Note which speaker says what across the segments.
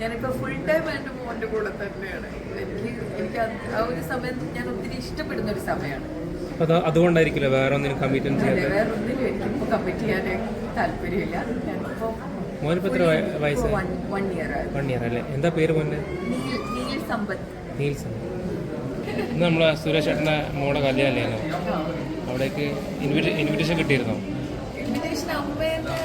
Speaker 1: ഞാനിപ്പോൾ full time എന്റെ മോന്റെ കൂടെ തന്നെയാണ്. എനിക്ക് എനിക്ക് ആ ഒരു സമയം ഞാൻ ഒത്തിരി ഇഷ്ടപ്പെടുന്ന ഒരു സമയമാണ്.
Speaker 2: അതുകൊണ്ടായിരിക്കില്ല വേറെ ഒന്നിനും കമ്മിറ്റ്
Speaker 1: വേറെ ഒന്നിനും എനിക്കിപ്പോൾ കമ്മിറ്റ് ചെയ്യാൻ താല്പര്യമില്ല. ഞാനിപ്പോൾ
Speaker 2: മോനിപ്പോ എത്ര വയസ്സ്
Speaker 1: വൺ ഇയർ
Speaker 2: അല്ലേ? എന്താ പേര് മോന്റെ
Speaker 1: നീൽ നീൽ സമ്പത്ത്.
Speaker 2: ഇന്ന് നമ്മളെ സുരേഷ് ചേട്ടന്റെ മോടെ കല്യാണല്ലേ
Speaker 1: ആ.
Speaker 2: അവിടേക്ക് ഇൻവിറ്റേ ഇൻവിറ്റേഷൻ കിട്ടിയിരുന്നോ?
Speaker 1: ഇൻവിറ്റേഷൻ അമ്മേന്ന്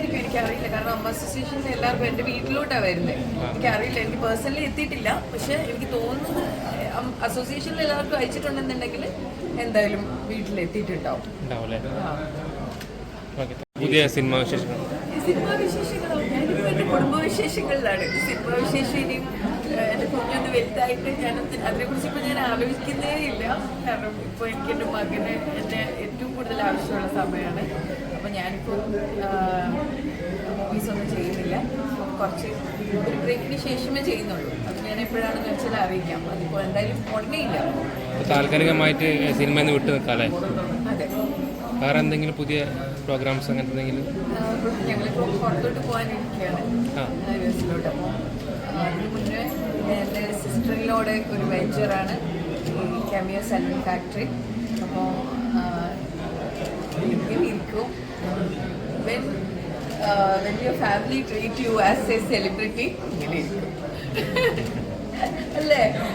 Speaker 1: വന്നിട്ടുണ്ടാവുമായിരിക്കും എനിക്കറിയില്ല. കാരണം അമ്മ അസോസിയേഷനിൽ എല്ലാവർക്കും എന്റെ വീട്ടിലോട്ടാണ് വരുന്നത്. എനിക്കറിയില്ല. എനിക്ക് പേഴ്സണലി എത്തിയിട്ടില്ല. പക്ഷെ എനിക്ക് തോന്നുന്നത് അസോസിയേഷനിൽ എല്ലാവർക്കും അയച്ചിട്ടുണ്ടെന്നുണ്ടെങ്കിൽ എന്തായാലും വീട്ടിലെത്തിയിട്ടുണ്ടാവും.
Speaker 2: പുതിയ സിനിമ വിശേഷങ്ങൾ.
Speaker 1: സിനിമാ വിശേഷങ്ങളോ? ഞാനിപ്പോൾ എന്റെ കുടുംബ വിശേഷങ്ങളിലാണ് സിനിമാ വിശേഷം ഇനിയും എന്റെ കുഞ്ഞൊന്ന് വലുതായിട്ട് ഞാനൊന്ന് അതിനെക്കുറിച്ച് ഇപ്പോൾ ഞാൻ ആലോചിക്കുന്നേ ഇല്ല. കാരണം ഇപ്പോൾ എനിക്ക് എന്റെ മകന് എന്നെ ഏറ്റവും കൂടുതൽ ആവശ്യമുള്ള സമയമാണ്. അപ്പോൾ ഞാനിപ്പോൾ മൂവീസ് ഒന്നും ചെയ്യുന്നില്ല. കുറച്ച് ഒരു ബ്രേക്കിന് ശേഷമേ ചെയ്യുന്നുള്ളൂ. അത് ഞാൻ എപ്പോഴാണെന്ന് വെച്ചാൽ അറിയിക്കാം. അതിപ്പോൾ എന്തായാലും ഉടനെ ഇല്ല.
Speaker 2: താൽക്കാലികമായിട്ട് സിനിമയിൽ നിന്ന് വിട്ടു നിൽക്കാല്ലേ?
Speaker 1: അതെ.
Speaker 2: വേറെ എന്തെങ്കിലും പുതിയ പ്രോഗ്രാംസ് അങ്ങനത്തെ എന്തെങ്കിലും?
Speaker 1: ഞങ്ങളിപ്പോൾ പുറത്തോട്ട് പോകാനിരിക്കുകയാണ്.
Speaker 2: ആ.
Speaker 1: യു എസിലോട്ട് അപ്പോൾ അതിന് മുന്നേ എന്റെ സിസ്റ്ററിലോടെ ഒരു വെഞ്ചറാണ് ഈ കെമിയോ സെൽ ഫാക്ടറി അപ്പോൾ when when your family treat you as a celebrity ഇങ്ങനെ ഇരിക്കും അല്ലേ